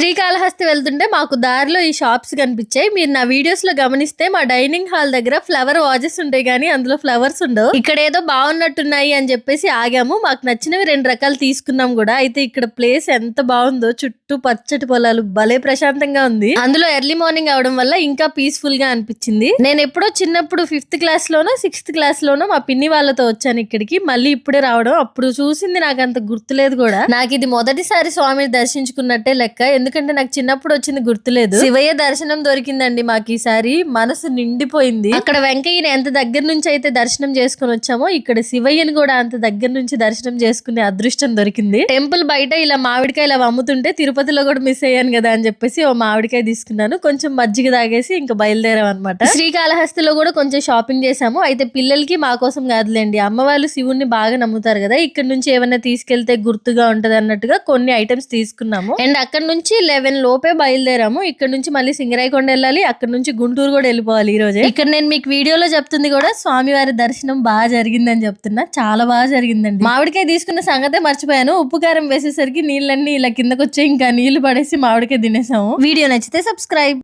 శ్రీకాళహస్తి వెళ్తుంటే మాకు దారిలో ఈ షాప్స్ కనిపించాయి. మీరు నా వీడియోస్లో గమనిస్తే మా డైనింగ్ హాల్ దగ్గర ఫ్లవర్ వాజెస్ ఉంటాయి కానీ అందులో ఫ్లవర్స్ ఉండవు. ఇక్కడ ఏదో బాగున్నట్టున్నాయి అని చెప్పేసి ఆగాము. మాకు నచ్చినవి రెండు రకాలు తీసుకున్నాం కూడా. అయితే ఇక్కడ ప్లేస్ ఎంత బాగుందో చుట్టూ పచ్చటి పొలాలు భలే ప్రశాంతంగా ఉంది. అందులో ఎర్లీ మార్నింగ్ అవడం వల్ల ఇంకా పీస్ఫుల్గా అనిపించింది. నేను ఎప్పుడో చిన్నప్పుడు ఫిఫ్త్ క్లాస్ లోనో సిక్స్త్ క్లాస్ లోనో మా పిన్ని వాళ్ళతో వచ్చాను ఇక్కడికి. మళ్ళీ ఇప్పుడే రావడం అప్పుడు చూసింది నాకు అంత గుర్తులేదు కూడా. నాకు ఇది మొదటిసారి స్వామిని దర్శించుకున్నట్టే లెక్క. ఎందుకు ఎందుకంటే నాకు చిన్నప్పుడు వచ్చింది గుర్తులేదు. శివయ్య దర్శనం దొరికిందండి మాకు ఈసారి. మనసు నిండిపోయింది. అక్కడ వెంకయ్యని ఎంత దగ్గర నుంచి అయితే దర్శనం చేసుకుని వచ్చామో ఇక్కడ శివయ్యని కూడా అంత దగ్గర నుంచి దర్శనం చేసుకునే అదృష్టం దొరికింది. టెంపుల్ బయట ఇలా మామిడికాయలు అవి అమ్ముతుంటే తిరుపతిలో కూడా మిస్ అయ్యాను కదా అని చెప్పేసి ఓ మామిడికాయ తీసుకున్నాను. కొంచెం మజ్జిగ తాగేసి ఇంకా బయలుదేరాం అనమాట శ్రీకాళహస్తిలో కూడా కొంచెం షాపింగ్ చేసాము అయితే పిల్లలకి మా కోసం కాదులేండి. అమ్మ వాళ్ళు శివుణ్ణి బాగా నమ్ముతారు కదా. ఇక్కడ నుంచి ఏమైనా తీసుకెళ్తే గుర్తుగా ఉంటది అన్నట్టుగా కొన్ని ఐటమ్స్ తీసుకున్నాము. అండ్ అక్కడ నుంచి లెవెన్ లోపే బయలుదేరాము. ఇక్కడ నుంచి మళ్ళీ సింగరాయకొండ వెళ్ళాలి. అక్కడ నుంచి గుంటూరు కూడా వెళ్ళిపోవాలి ఈ రోజే ఇక్కడ నేను మీకు వీడియోలో చెప్తుంది కూడా స్వామివారి దర్శనం బాగా జరిగిందని చెప్తున్నా. చాలా బాగా జరిగిందండి. మామిడికాయ తీసుకున్న సంగతే మర్చిపోయాను. ఉప్పు కారం వేసేసరికి నీళ్ళన్నీ ఇలా కిందకు వచ్చాయి ఇంకా నీళ్ళు పడేసి మామిడికాయ తినేసాము. వీడియో నచ్చితే సబ్స్క్రైబ్.